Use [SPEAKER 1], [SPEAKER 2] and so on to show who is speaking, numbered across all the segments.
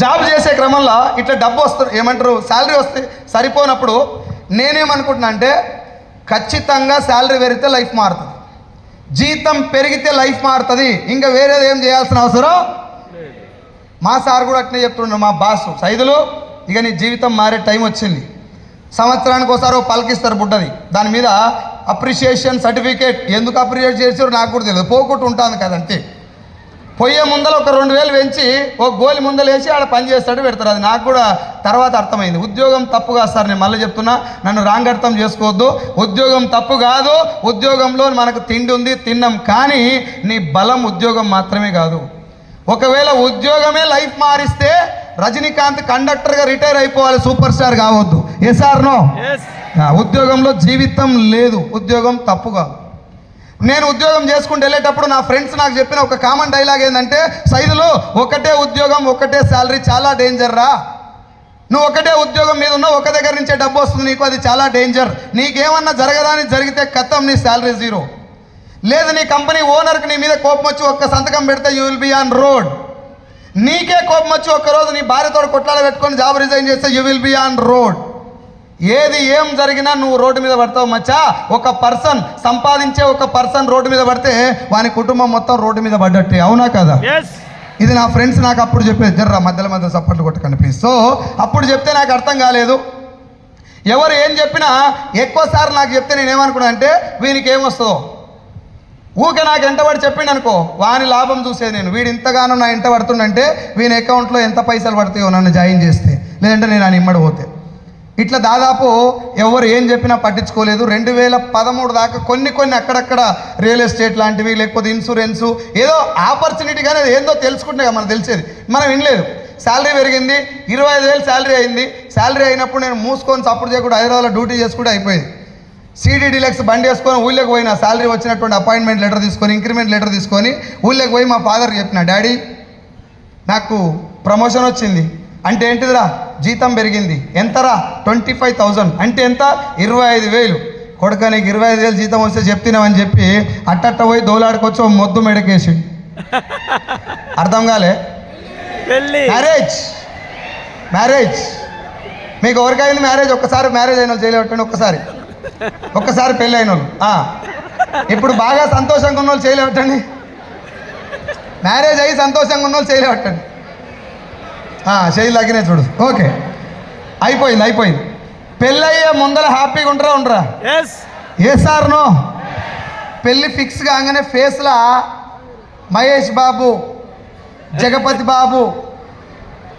[SPEAKER 1] Job చేసే క్రమంలో ఇట్లా డబ్బు వస్తుంది ఏమంటారు శాలరీ వస్తే సరిపోనప్పుడు నేనేమనుకుంటున్నా అంటే ఖచ్చితంగా శాలరీ పెరిగితే లైఫ్ మారుతుంది. జీతం పెరిగితే లైఫ్ మారుతుంది. ఇంకా వేరేది ఏం చేయాల్సిన అవసరం మా సార్ కూడా అట్నే చెప్తుండ్రు మా బాసు సైదులు ఇక నీ జీవితం మారే టైం వచ్చింది. సంవత్సరానికి ఒకసారి ఓ పలకిస్తారు బుడ్డది. దాని మీద అప్రిషియేషన్ సర్టిఫికేట్ ఎందుకు అప్రిషియేట్ చేసారో నాకు కూడా తెలియదు. పోకుండా ఉంటుంది కదంతే. పొయ్యే ముందర ఒక రెండు వేలు పెంచి ఒక గోలి ముందర వేసి ఆడ పని చేస్తాడు పెడతారు అది నాకు కూడా తర్వాత అర్థమైంది. ఉద్యోగం తప్పు కాదు సార్ నేను మళ్ళీ చెప్తున్నా నన్ను రాంగ్ అర్థం చేసుకోవద్దు. ఉద్యోగం తప్పు కాదు ఉద్యోగంలో మనకు తిండి ఉంది తిన్నాం. కానీ నీ బలం ఉద్యోగం మాత్రమే కాదు. ఒకవేళ ఉద్యోగమే లైఫ్ మారిస్తే రజనీకాంత్ కండక్టర్గా రిటైర్ అయిపోవాలి సూపర్ స్టార్ కావద్దు. ఎస్ఆర్ నో
[SPEAKER 2] ఎస్
[SPEAKER 1] ఆ, ఉద్యోగంలో జీవితం లేదు. ఉద్యోగం తప్పు కాదు. నేను ఉద్యోగం చేసుకుంటూ వెళ్ళేటప్పుడు నా ఫ్రెండ్స్ నాకు చెప్పిన ఒక కామన్ డైలాగ్ ఏంటంటే సైదులో ఒకటే ఉద్యోగం ఒకటే శాలరీ చాలా డేంజర్ రా. నువ్వు ఒకటే ఉద్యోగం మీద ఉన్నావు ఒక దగ్గర నుంచే డబ్బు వస్తుంది నీకు అది చాలా డేంజర్. నీకేమన్నా జరగదాని జరిగితే కథం నీ శాలరీ జీరో. లేదు నీ కంపెనీ ఓనర్కి నీ మీద కోపం వచ్చి ఒక్క సంతకం పెడితే you will be on road నీకే కోపం వచ్చి ఒక్కరోజు నీ భార్యతో కొట్లాడ పెట్టుకొని జాబ్ రిజైన్ చేస్తే you will be on road ఏది ఏం జరిగినా నువ్వు రోడ్డు మీద పడతావు మచ్చా. ఒక పర్సన్ సంపాదించే ఒక పర్సన్ రోడ్డు మీద పడితే వాని కుటుంబం మొత్తం రోడ్డు మీద పడ్డట్టే. అవునా కదా? ఇది నా ఫ్రెండ్స్ నాకు అప్పుడు చెప్పేది జర్రా మధ్యలో మధ్య సపోర్ట్లు కొట్టకండి ప్లీజ్ సో అప్పుడు చెప్తే నాకు అర్థం కాలేదు. ఎవరు ఏం చెప్పినా ఎక్కువసార్లు నాకు చెప్తే నేను ఏమనుకున్నా అంటే వీనికి ఏమొస్తుందో? ఊకే నాకు ఎంటబడి చెప్పిండు అనుకో వాని లాభం చూసేది నేను. వీడు ఇంతగానో నా ఎంట పడుతుండంటే వీని అకౌంట్లో ఎంత పైసలు పడతాయో నన్ను జాయిన్ చేస్తే. లేదంటే నేను ఆయన ఇమ్మడి పోతే. ఇట్లా దాదాపు ఎవరు ఏం చెప్పినా పట్టించుకోలేదు. రెండు వేల పదమూడు దాకా కొన్ని కొన్ని అక్కడక్కడ రియల్ ఎస్టేట్ లాంటివి లేకపోతే ఇన్సూరెన్సు ఏదో ఆపర్చునిటీ కానీ అది ఏందో తెలుసుకుంటే మనం మనకు తెలిసేది. మనం వినలేదు. శాలరీ పెరిగింది ఇరవై ఐదు వేలు శాలరీ అయింది. శాలరీ అయినప్పుడు నేను మూసుకొని సపోర్ట్ చేయకుండా హైదరాబాద్లో డ్యూటీ చేసుకుంటే అయిపోయింది. సిడీ డీలక్స్ బండి వేసుకొని ఊళ్ళోకి పోయిన శాలరీ వచ్చినటువంటి అపాయింట్మెంట్ లెటర్ తీసుకొని ఇంక్రిమెంట్ లెటర్ తీసుకొని ఊళ్ళోకి పోయి మా ఫాదర్ చెప్పిన డాడీ నాకు ప్రమోషన్ వచ్చింది. అంటే ఏంటిదిరా? జీతం పెరిగింది. ఎంతరా? ట్వంటీ ఫైవ్ థౌజండ్ అంటే ఎంత? ఇరవై ఐదు వేలు. కొడుక నీకు ఇరవై ఐదు వేలు జీతం వస్తే చెప్తున్నామని చెప్పి అట్టట్ట పోయి దోలాడుకొచ్చి మొద్దు మెడకేసి. అర్థం కాలే? మ్యారేజ్. మ్యారేజ్. మీకు ఎవరికైంది మ్యారేజ్ ఒక్కసారి మ్యారేజ్ అయిన వాళ్ళు చేయలేవట్టండి ఒక్కసారి. ఒక్కసారి పెళ్ళి అయిన వాళ్ళు. ఇప్పుడు బాగా సంతోషంగా ఉన్న వాళ్ళు చేయలేవట్టండి. మ్యారేజ్ అయ్యి సంతోషంగా ఉన్న వాళ్ళు చేయలేవట్టండి. చేయి లాగినే చూడు. ఓకే. అయిపోయింది అయిపోయింది. పెళ్ళయ్యే ముందర హ్యాపీగా ఉంటారా ఉండరా?
[SPEAKER 2] ఎస్
[SPEAKER 1] ఏ సార్ నో? పెళ్ళి ఫిక్స్ కాగానే ఫేస్లా మహేష్ బాబు జగపతి బాబు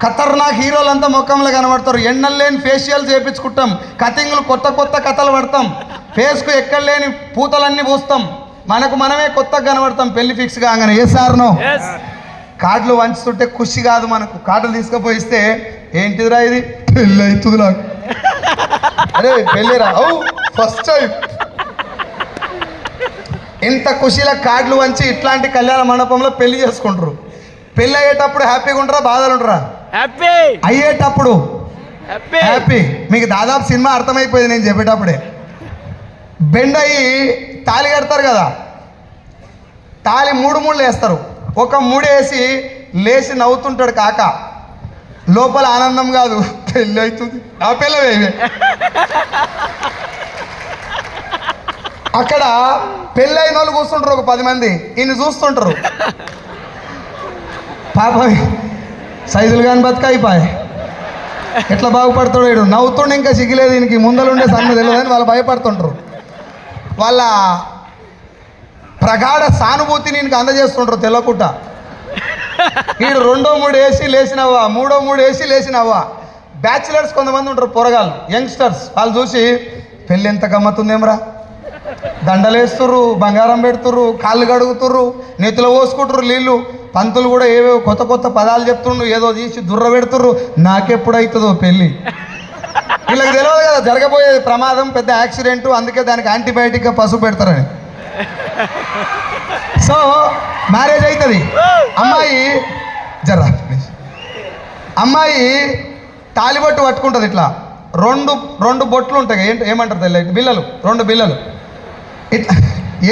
[SPEAKER 1] ఖతర్నాక్ హీరోలంతా ముఖంలో కనబడతారు. ఎన్నెల్లేని ఫేషియల్ చేయించుకుంటాం కటింగ్లు కొత్త కొత్త కథలు పడతాం. ఫేస్కు ఎక్కడ లేని పూతలన్నీ పూస్తాం. మనకు మనమే కొత్తగా కనబడతాం పెళ్ళి ఫిక్స్ కాగానే. ఏ సార్ నో?
[SPEAKER 2] ఎస్
[SPEAKER 1] కార్డులు వంచుతుంటే ఖుషి కాదు మనకు. కార్డులు తీసుకుపోయిస్తే ఏంటిదిరా ఇది? పెళ్ళి అవుతుంది నాకు. అరే పెళ్ళిరా? అవు ఫస్ట్ టైం ఇంత ఖుషిలా కార్డులు వంచి ఇట్లాంటి కళ్యాణ మండపంలో పెళ్ళి చేసుకుంటారు. పెళ్ళి అయ్యేటప్పుడు హ్యాపీగా ఉంటారా? బాధలు ఉంటారా?
[SPEAKER 2] హ్యాపీ!
[SPEAKER 1] అయ్యేటప్పుడు.
[SPEAKER 2] హ్యాపీ!
[SPEAKER 1] మీకు దాదాపు సినిమా అర్థమైపోయింది నేను చెప్పేటప్పుడే. బెండ్ అయ్యి తాళి కడతారు కదా? తాళి మూడు మూడు వేస్తారు. ఒక మూడేసి లేచి నవ్వుతుంటాడు కాక. లోపల ఆనందం కాదు. పెళ్ళి అవుతుంది. ఆ పిల్లవేమి అక్కడ పెళ్ళి అయిన వాళ్ళు కూర్చుంటారు ఒక పది మంది. ఈయన చూస్తుంటారు. పాపం సైజులు కానీ బతుక ఎట్లా బాగుపడతాడు వీడు నవ్వుతుండే ఇంకా సిగ్గిలేదు. దీనికి ముందలుండే సన్న తెలియదని వాళ్ళు భయపడుతుంటారు. వాళ్ళ ప్రగాఢ సానుభూతి నేను అందజేస్తుంటారు తెల్లకుట్ట. వీడు రెండో మూడు ఏసీ లేచినావా మూడో మూడు ఏసీ లేచినావా. బ్యాచిలర్స్ కొంతమంది ఉంటారు పొరగాళ్ళు యంగ్స్టర్స్. వాళ్ళు చూసి పెళ్ళి ఎంత గమ్మత్తుందేమ్రా. దండలేస్తుర్రు బంగారం పెడుతుర్రు కాళ్ళు కడుగుతుర్రు నెత్తిలో పోసుకుంటారు నీళ్ళు పంతులు కూడా ఏవేవో కొత్త కొత్త పదాలు చెప్తుండ్రు ఏదో తీసి దుర్ర పెడుతుర్రు. నాకెప్పుడైతుందో పెళ్ళి. వీళ్ళకి తెలియదు కదా జరగబోయేది ప్రమాదం పెద్ద యాక్సిడెంట్ అందుకే దానికి యాంటీబయాటిక్గా పసుపు పెడతారని. సో మ్యారేజ్ అవుతుంది అమ్మాయి జర్రా అమ్మాయి తాలిబొట్టు పట్టుకుంటుంది ఇట్లా. రెండు రెండు బొట్లు ఉంటాయి ఏంటి ఏమంటారు తెలియదు బిల్లలు రెండు బిల్లలు ఇట్లా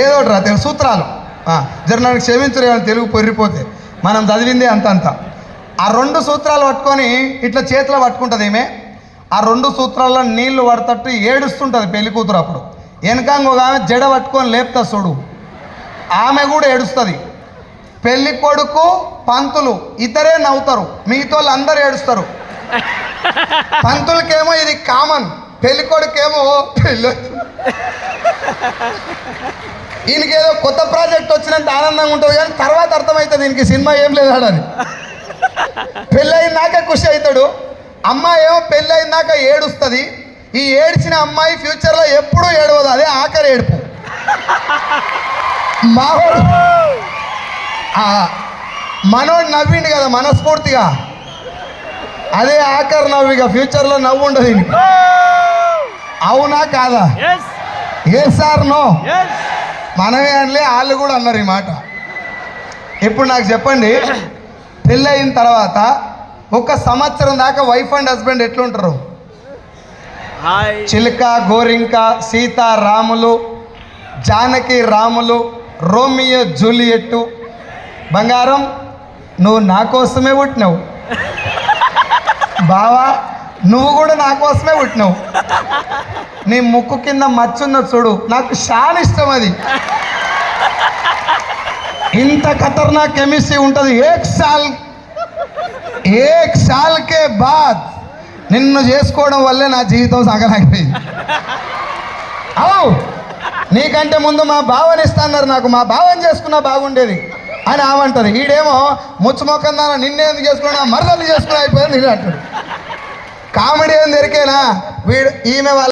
[SPEAKER 1] ఏదో ఒకటి రా తెలుగు సూత్రాలు. జర నాకు క్షమించరు ఏమైనా తెలుగు పొర్రిపోతే. మనం చదివిందే అంత అంత ఆ రెండు సూత్రాలు పట్టుకొని ఇట్లా చేతిలో పట్టుకుంటుంది ఈమె. ఆ రెండు సూత్రాల్లో నీళ్ళు పడతట్టు ఏడుస్తుంటుంది పెళ్ళి కూతురు అప్పుడు. వెనకంగా ఒక ఆమె జడ పట్టుకొని లేపుతా చూడు. ఆమె కూడా ఏడుస్తుంది. పెళ్ళి కొడుకు పంతులు ఇతరే నవ్వుతారు. మిగతా వాళ్ళు అందరూ ఏడుస్తారు. పంతులకేమో ఇది కామన్. పెళ్ళి కొడుకేమో పెళ్ళి ఈయనకేదో కొత్త ప్రాజెక్ట్ వచ్చినంత ఆనందంగా ఉంటుంది కానీ తర్వాత అర్థమవుతుంది దీనికి సినిమా ఏం లేదు ఆడని పెళ్ళయినాక ఖుషి అవుతాడు. అమ్మాయి ఏమో పెళ్ళయినాక ఏడుస్తుంది. ఈ ఏడ్చిన అమ్మాయి ఫ్యూచర్లో ఎప్పుడూ ఏడవదు అదే ఆఖరి ఏడుపు. మావాడు మనోడు నవ్విండు కదా మనస్ఫూర్తిగా. అదే ఆఖరి నవ్వు ఇక ఫ్యూచర్లో నవ్వు ఉండదు. అవునా కాదా? ఏ సార్ నో? మనమే అనలే వాళ్ళు కూడా అన్నారు ఈ మాట. ఇప్పుడు నాకు చెప్పండి పెళ్ళయిన తర్వాత ఒక సంవత్సరం దాకా వైఫ్ అండ్ హస్బెండ్ ఎట్లుంటారు? చిలుక గోరింక సీతారాములు జానకి రాములు రోమియో జూలియట్టు. బంగారం నువ్వు నా కోసమే పుట్టినావు. బావా నువ్వు కూడా నా కోసమే పుట్టినావు. నీ ముక్కు కింద మచ్చున్న చూడు నాకు చాలా ఇష్టం అది. ఇంత ఖతర్నాక్ కెమిస్ట్రీ ఉంటుంది ఏక్ సాల్ ఏక్ సాల్కే బాద్. నిన్ను చేసుకోవడం వల్లే నా జీవితం సాగలేకపోయింది అవు నీకంటే ముందు మా బావని ఇస్తాన్నారు నాకు మా బావని చేసుకున్నా బాగుండేది అని ఆమంటది ఈడేమో ముచ్చుమొక్కందాన నిన్నేందుకు చేసుకున్నా మరదలు చేసుకున్నా అయిపోయింది ఇది అంటాడు కామెడీ ఏం దొరికేనా? వీడు ఈమె వాళ్ళ